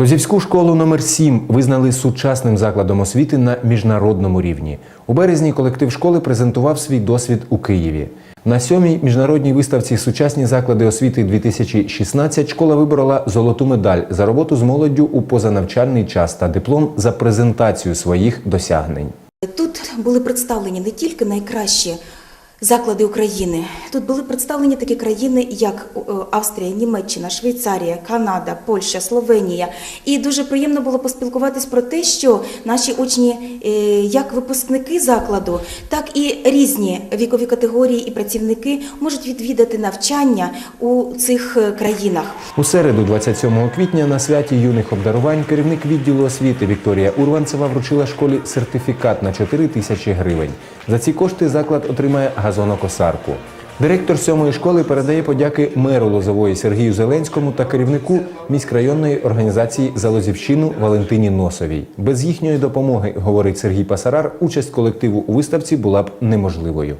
Лозівську школу номер 7 визнали сучасним закладом освіти на міжнародному рівні. У березні колектив школи презентував свій досвід у Києві. На сьомій міжнародній виставці Сучасні заклади освіти 2016 школа виборола золоту медаль за роботу з молоддю у позанавчальний час та диплом за презентацію своїх досягнень. Тут були представлені не тільки найкращі заклади України, тут були представлені такі країни, як е, Австрія, Німеччина, Швейцарія, Канада, Польща, Словенія. І дуже приємно було поспілкуватись про те, що наші учні, е, як випускники закладу, так і різні вікові категорії і працівники можуть відвідати навчання у цих е, країнах. У середу, 27 квітня, на святі юних обдарувань керівник відділу освіти Вікторія Урванцева вручила школі сертифікат на 4 тисячі гривень. За ці кошти заклад отримає газонокосарку. Директор сьомої школи передає подяки меру Лозової Сергію Зеленському та керівнику міськрайонної організації за Лозівщину Валентині Носовій. Без їхньої допомоги, говорить Сергій Пасарар, участь колективу у виставці була б неможливою.